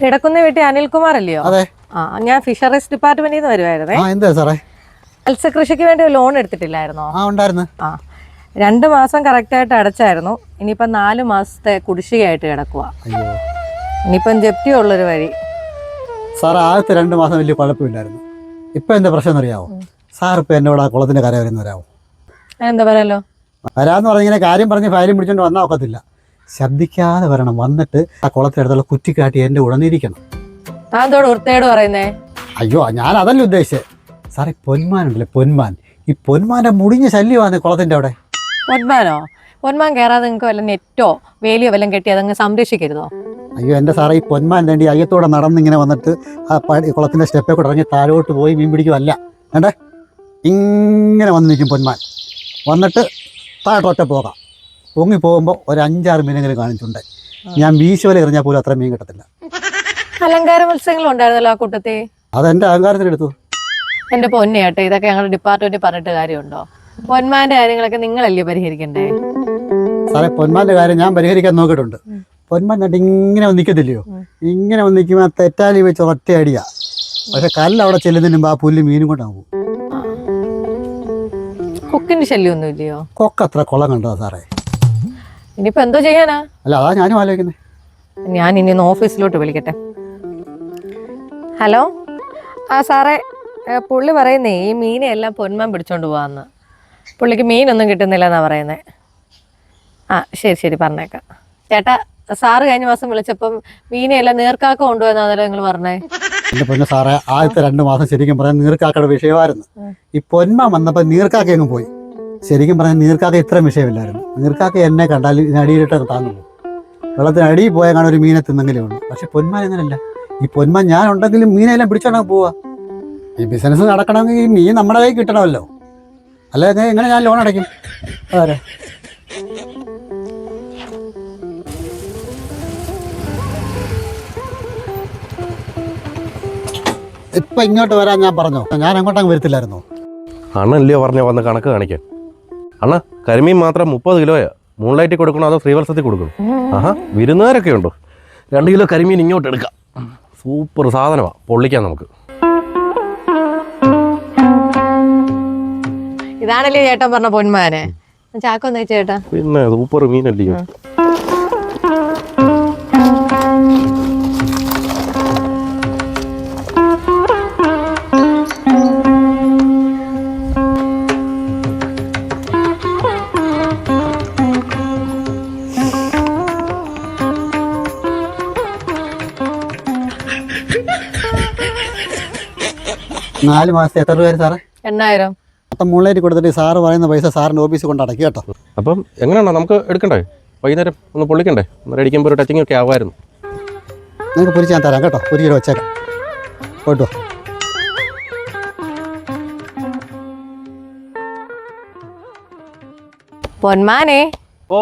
ഇടക്കുന്ന വീട്ടിൽ അനിൽകുമാർ അല്ലയോ അതെ. ആ ഞാൻ ഫിഷറീസ് ഡിപ്പാർട്ട്മെന്റിൽ നിന്ന് വരുവായിരുന്നേ എന്താ സാറേ? മത്സ്യകൃഷിക്ക് വേണ്ടി ലോൺ എടുത്തിട്ടില്ലായിരുന്നോ? ആ ഉണ്ടായിരുന്നു. ആ രണ്ട് മാസം കറക്റ്റായിട്ട് അടച്ചായിരുന്നു. ഇനിയിപ്പം നാല് മാസത്തെ കുടിശ്ശികയായിട്ട് കിടക്കുക ഇനിയിപ്പം ജപ്തി ഉള്ളൊരു വഴി. സാർ ആദ്യത്തെ രണ്ട് മാസം വലിയ കുഴപ്പമില്ലായിരുന്നു. ഇപ്പം എന്താ പ്രശ്നം അറിയാവോ സാർ ഇപ്പം എന്നോട് ആ കുളത്തിന്റെ കര വരുന്ന വരാമോ എന്താ പറയാലോ? വരാന്ന് പറഞ്ഞിങ്ങനെ കാര്യം പറഞ്ഞ് ഫയലും പിടിച്ചോണ്ട് വന്നാൽ ഒക്കത്തില്ല. ശബ്ദിക്കാതെ വരണം. വന്നിട്ട് ആ കുളത്തിനടുത്തുള്ള കുറ്റിക്കാട്ടി എന്റെ ഉടനിരിക്കണം വൃത്തിയോട് പറയുന്നേ? അയ്യോ ഞാൻ അതല്ല ഉദ്ദേശിച്ചത് സാറേ പൊന്മാനുണ്ടല്ലേ പൊന്മാൻ ഈ പൊന്മാന്റെ മുടിഞ്ഞ ശല്യമാണ് കുളത്തിന്റെ അവിടെ. പൊന്മാനോ? പൊന്മാൻ കയറാതെ നിങ്ങൾക്ക് വല്ല നെറ്റോ വേലിയോ വല്ലതും കെട്ടി അതങ്ങ് സംരക്ഷിക്കരുതോ? അയ്യോ എന്റെ സാറേ ഈ പൊന്മാൻ തേണ്ടി അയ്യത്തോടെ നടന്നിങ്ങനെ വന്നിട്ട് ആ പടി കുളത്തിന്റെ സ്റ്റെപ്പിൽ കൂടെ ഇറങ്ങി താഴോട്ട് പോയി മീൻ പിടിക്കുമല്ല വേണ്ടേ ഇങ്ങനെ വന്ന് നിൽക്കും പൊന്മാൻ. വന്നിട്ട് താഴോട്ടൊറ്റ പോകാം. പൊങ്ങി പോകുമ്പോൾ ഒരു അഞ്ചാറ് മീനെങ്കിലും കാണിച്ചിട്ടുണ്ട്. ഞാൻ വീശുവല എറിഞ്ഞാൽ പോലും അത്ര മീൻ കിട്ടത്തില്ല. അലങ്കാര മത്സ്യങ്ങളും ഉണ്ടായിരുന്നല്ലോ ആ കൂട്ടത്തിൽ? അതെന്റെ അഹങ്കാരത്തിലെടുത്തു എന്റെ പൊന്നെയാട്ടെ ഇതൊക്കെ ഞങ്ങളുടെ ഡിപ്പാർട്ട്മെന്റ് പറഞ്ഞിട്ട് കാര്യമുണ്ടോ? പൊന്മാന്റെ കാര്യങ്ങളൊക്കെ നിങ്ങളല്ലേ പരിഹരിക്കണ്ടേ? സാറേ പൊന്മാന്റെ കാര്യം ഞാൻ പരിഹരിക്കാൻ നോക്കിയിട്ടുണ്ട്. പൊന്മാൻ കണ്ട് ഇങ്ങനെ നിൽക്കത്തില്ലയോ ഇങ്ങനെ നിൽക്കുമ്പോൾ തെറ്റാലി വെച്ച് ഒറ്റ അടിയാ. പക്ഷെ കല്ല് അവിടെ ചെല്ലുന്നതിന് മുമ്പ് ആ പുല്ല് മീനും കൊണ്ടാകും കൊക്കിന്റെ ശല്യമൊന്നും ഇല്ലയോ കൊക്കത്ര കുളം കണ്ടതാ സാറേ. ഇനിയിപ്പോ എന്തോ ചെയ്യാനാ? അല്ല അതാ ഞാനും ആലോചിക്കുന്നത് ഞാൻ ഇനി ഒന്ന് ഓഫീസിലോട്ട് വിളിക്കട്ടെ. ഹലോ? ആ സാറേ ഏ, പുള്ളി പറയുന്നേ ഈ മീനെ എല്ലാം പൊന്മാൻ പിടിച്ചോണ്ട് പോവാന്ന്. പുള്ളിക്ക് മീനൊന്നും കിട്ടുന്നില്ല എന്നാ പറയുന്നേ. ആ ശരി ശരി പറഞ്ഞേക്കാം. ചേട്ടാ സാറ് കഴിഞ്ഞ മാസം വിളിച്ചപ്പം മീനെ എല്ലാം നീർക്കാക്ക കൊണ്ടുപോയെന്നാണല്ലോ നിങ്ങൾ പറഞ്ഞേ. എന്റെ പൊന്നു സാറേ ആദ്യത്തെ രണ്ട് മാസം ശരിക്കും പറയാൻ നീർക്കാക്കയുടെ വിഷയമായിരുന്നു. ഈ പൊന്മ വന്നപ്പോൾ നീർക്കാക്കയങ്ങ് പോയി. ശരിക്കും പറഞ്ഞാൽ നീർക്കാക്ക ഇത്രയും വിഷയമില്ലായിരുന്നു. നീർക്കാക്ക എന്നെ കണ്ടാൽ ഇതിനടിയിലിട്ട് താങ്ങുന്നു വെള്ളത്തിന് അടിയിൽ പോയാൽ കാണാൻ ഒരു മീനെ തിന്നെങ്കിലേ ഉള്ളൂ. പക്ഷെ പൊന്മാൻ അങ്ങനെയല്ല ഈ പൊന്മാൻ ഞാൻ ഉണ്ടെങ്കിലും മീനെല്ലാം പിടിച്ചോണ്ടാ പോവാ. ഈ ബിസിനസ് നടക്കണമെങ്കിൽ ഈ മീൻ നമ്മുടെ കയ്യിൽ കിട്ടണമല്ലോ. അല്ലെങ്കിൽ എങ്ങനെ ഞാൻ ലോൺ അടയ്ക്കും? അതെ ഇപ്പൊ ഇങ്ങോട്ട് വരാൻ ഞാൻ പറഞ്ഞോ? ഞാൻ അങ്ങോട്ടങ്ങ് വരത്തില്ലായിരുന്നോ? അണല്ലേ പറഞ്ഞ വന്ന് കണക്ക് കാണിക്കാൻ? അണ്ണ കരിമീൻ മാത്രം മുപ്പത് കിലോയാ. മൂൺലൈറ്റിൽ കൊടുക്കണോ അതോ ശ്രീവത്സത്തിൽ കൊടുക്കണോ? ആഹാ വിരുന്നുകാരൊക്കെ ഉണ്ടോ? രണ്ട് കിലോ കരിമീൻ ഇങ്ങോട്ട് എടുക്കാം. സൂപ്പർ സാധനമാണ് പൊള്ളിക്കാം നമുക്ക്. ഇതാണല്ലേ ചേട്ടൻ പറഞ്ഞ പൊന്മാനെ. ചാക്കൊന്ന് ചേട്ടാ. പിന്നെ സൂപ്പർ മീനല്ലയോ നാല് മാസത്തെ എത്ര രൂപ സാറേ? എണ്ണായിരം. മൊത്തം മുള്ളേരി കൊടുത്തിട്ട് സാറ് പറയുന്ന പൈസ സാറിന്റെ ഓഫീസിൽ കൊണ്ട് അടക്കി കേട്ടോ. അപ്പം എങ്ങനെയാണോ നമുക്ക് എടുക്കണ്ടേ? വൈകുന്നേരം ഒന്ന് പൊള്ളിക്കണ്ടേ ഒന്ന് അടിക്കുമ്പോൾ ഒരു ടച്ചിങ് ഒക്കെ ആവായിരുന്നു നിങ്ങൾക്ക് പൊരിച്ച് ഞാൻ തരാം കേട്ടോ. ഒരു കിലോ വെച്ചേക്കാം. പോയിട്ടോ പൊന്മാനെ. ഓ.